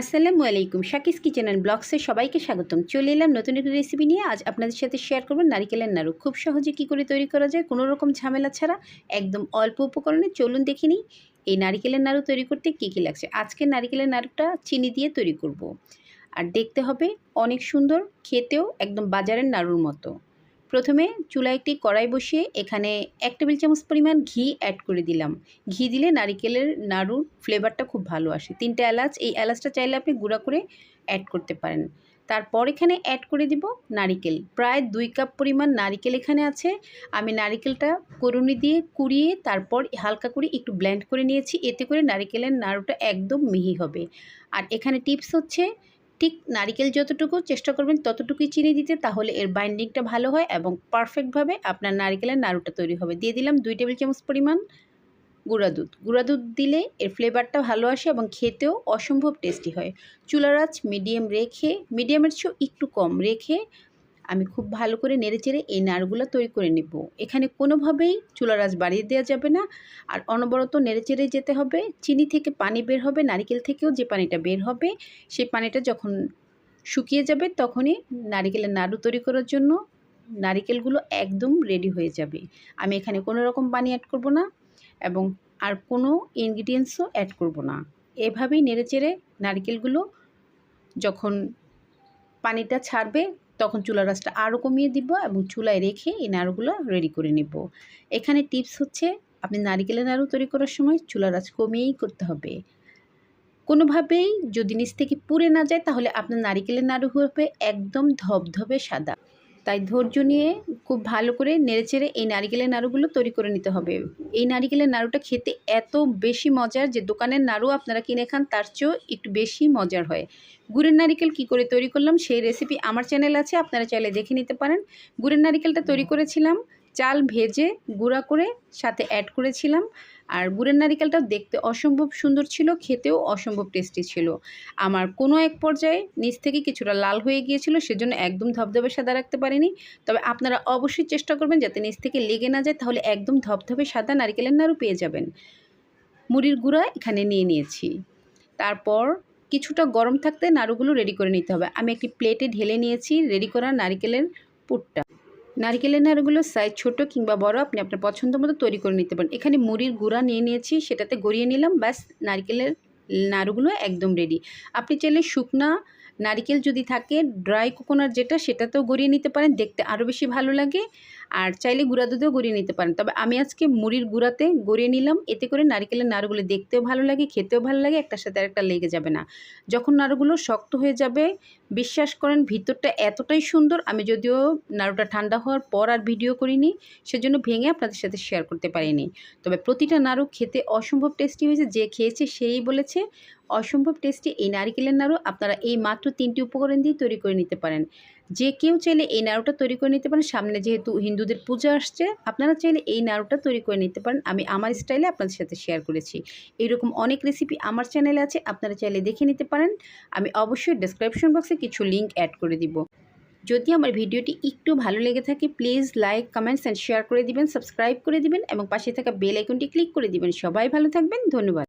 আসসালামু আলাইকুম। শাকিস kitchen and ব্লগসে সবাইকে স্বাগতম। চলে এলাম নতুন একটি রেসিপি নিয়ে। আজ আপনাদের সাথে শেয়ার করব নারিকেলের নাড়ু। খুব সহজে কি করে তৈরি করা যায়, কোনো রকম ঝামেলা ছাড়া একদম অল্প উপকরণে চলুন দেখে নিই, এই নারিকেলের নাড়ু তৈরি করতে কী কী লাগছে। আজকে নারিকেলের নাড়ুটা চিনি দিয়ে তৈরি করব। আর দেখতে হবে অনেক সুন্দর, খেতেও একদম বাজারের নাড়ুর মতো। প্রথমে চুলায় একটি কড়াই বসিয়ে এখানে এক টেবিল চামচ পরিমাণ ঘি অ্যাড করে দিলাম। ঘি দিলে নারিকেলের নাড়ুর ফ্লেভারটা খুব ভালো আসে। তিনটে এলাচ, এই এলাচটা চাইলে আপনি গুঁড়া করে অ্যাড করতে পারেন। তারপর এখানে অ্যাড করে দিব নারিকেল। প্রায় দুই কাপ পরিমাণ নারিকেল এখানে আছে। আমি নারিকেলটা করুনি দিয়ে কুড়িয়ে তারপর হালকা করে একটু ব্ল্যান্ড করে নিয়েছি। এতে করে নারিকেলের নাড়ুটা একদম মিহি হবে। আর এখানে টিপস হচ্ছে ঠিক নারিকেল যতটুকু চেষ্টা করবেন ততটুকুই চিনি দিতে, তাহলে এর বাইন্ডিংটা ভালো হয় এবং পারফেক্টভাবে আপনার নারিকেলের নাড়ুটা তৈরি হবে। দিয়ে দিলাম দুই টেবিল চামচ পরিমাণ গুঁড়া দুধ। গুঁড়া দুধ দিলে এর ফ্লেভারটা ভালো আসে এবং খেতেও অসম্ভব টেস্টি হয়। চুলার আঁচ মিডিয়াম রেখে মিডিয়ামের চেয়েও একটু কম রেখে আমি খুব ভালো করে নেড়েচেড়ে এই নাড়গুলো তৈরি করে নেব। এখানে কোনোভাবেই চুলার আঁচ বাড়িয়ে দেওয়া যাবে না। আর অনবরত নেড়েচেড়ে যেতে হবে। চিনি থেকে পানি বের হবে, নারিকেল থেকেও যে পানিটা বের হবে, সেই পানিটা যখন শুকিয়ে যাবে তখনই নারিকেলের নাড়ু তৈরি করার জন্য নারিকেলগুলো একদম রেডি হয়ে যাবে। আমি এখানে কোনো রকম পানি অ্যাড করব না এবং আর কোনো ইনগ্রিডিয়েন্টসও অ্যাড করব না। এভাবেই নেড়েচেড়ে নারকেলগুলো যখন পানিটা ছাড়বে তখন চুলার রাসটা আরও কমিয়ে দিব এবং চুলায় রেখে এই নাড়ুগুলো রেডি করে নেব। এখানে টিপস হচ্ছে, আপনি নারিকেলের নাড়ু তৈরি করার সময় চুলার রাস কমিয়েই করতে হবে। কোনোভাবেই যদি নিচ থেকে পুড়ে না যায়, তাহলে আপনার নারিকেলের নাড়ু হবে একদম ধবধবে সাদা। তাই ধৈর্য নিয়ে খুব ভালো করে নেড়েচেড়ে এই নারিকেলের নাড়ুগুলো তৈরি করে নিতে হবে। এই নারিকেলের নাড়ুটা খেতে এত বেশি মজার যে দোকানের নাড়ু আপনারা কিনে খান, তার চেয়েও একটু বেশি মজার হয়। গুড়ের নারিকেল কি করে তৈরি করলাম সেই রেসিপি আমার চ্যানেল আছে, আপনারা চাইলে দেখে নিতে পারেন। গুড়ের নারিকেলটা তৈরি করেছিলাম চাল ভেজে গুঁড়া করে সাথে অ্যাড করেছিলাম। আর গুড়ের নারিকেলটাও দেখতে অসম্ভব সুন্দর ছিল, খেতেও অসম্ভব টেস্টি ছিল। আমার কোনো এক পর্যায়ে নিচ থেকে কিছুটা লাল হয়ে গিয়েছিল, সেজন্য একদম ধবধবে সাদা রাখতে পারিনি। তবে আপনারা অবশ্যই চেষ্টা করবেন যাতে নিচ থেকে লেগে না যায়, তাহলে একদম ধবধবে সাদা নারিকেলের নাড়ু পেয়ে যাবেন। মুড়ির গুঁড়া এখানে নিয়ে নিয়েছি। তারপর কিছুটা গরম থাকতে নাড়ুগুলো রেডি করে নিতে হবে। আমি একটি প্লেটে ঢেলে নিয়েছি রেডি করা নারিকেলের পুরটা। নারকেলের নাড়ুগুলোর সাইজ ছোট কিংবা বড় আপনি আপনার পছন্দ মতো তৈরি করে নিতে পারেন। এখানে মুড়ির গুঁড়া নিয়ে নিয়েছি, সেটাতে গড়িয়ে নিলাম, ব্যাস নারকেলের নাড়ুগুলো একদম রেডি আপনি চাইলে শুকনা নারকেল যদি থাকে ড্রাই কোকোনাট যেটা, সেটাতেও গড়িয়ে নিতে পারেন, দেখতে আরও বেশি ভালো লাগে। আর চাইলে গুঁড়া দুধেও গড়িয়ে নিতে পারেন। তবে আমি আজকে মুড়ির গুঁড়াতে গড়িয়ে নিলাম। এতে করে নারিকেলের নাড়ুগুলো দেখতেও ভালো লাগে, খেতেও ভালো লাগে, একটার সাথে আরেকটা লেগে যাবে না। যখন নাড়ুগুলো শক্ত হয়ে যাবে, বিশ্বাস করেন ভিতরটা এতটাই সুন্দর, আমি যদিও নাড়ুটা ঠান্ডা হওয়ার পর আর ভিডিও করিনি, সেজন্য ভেঙে আপনাদের সাথে শেয়ার করতে পারিনি। তবে প্রতিটা নাড়ু খেতে অসম্ভব টেস্টি হয়েছে, যে খেয়েছে সেই বলেছে, অসম্ভব টেস্টি এই নারিকেলের নাড়ু আপনারা এই মাত্র তিনটি উপকরণ দিয়ে তৈরি করে নিতে পারেন। যে কেউ চাইলে এই নাড়ুটা তৈরি করে নিতে পারেন। সামনে যেহেতু হিন্দুদের পূজা আসছে, আপনারা চাইলে এই নাড়ুটা তৈরি করে নিতে পারেন। আমি আমার স্টাইলে আপনাদের সাথে শেয়ার করেছি। এরকম অনেক রেসিপি আমার চ্যানেলে আছে, আপনারা চাইলে দেখে নিতে পারেন। আমি অবশ্যই ডেসক্রিপশন বক্সে কিছু লিঙ্ক অ্যাড করে দিব। যদি আমার ভিডিওটি একটু ভালো লেগে থাকে please like comments and share করে দিবেন সাবস্ক্রাইব করে দিবেন এবং পাশে থাকা বেল আইকনটি ক্লিক করে দিবেন। সবাই ভালো থাকবেন, ধন্যবাদ।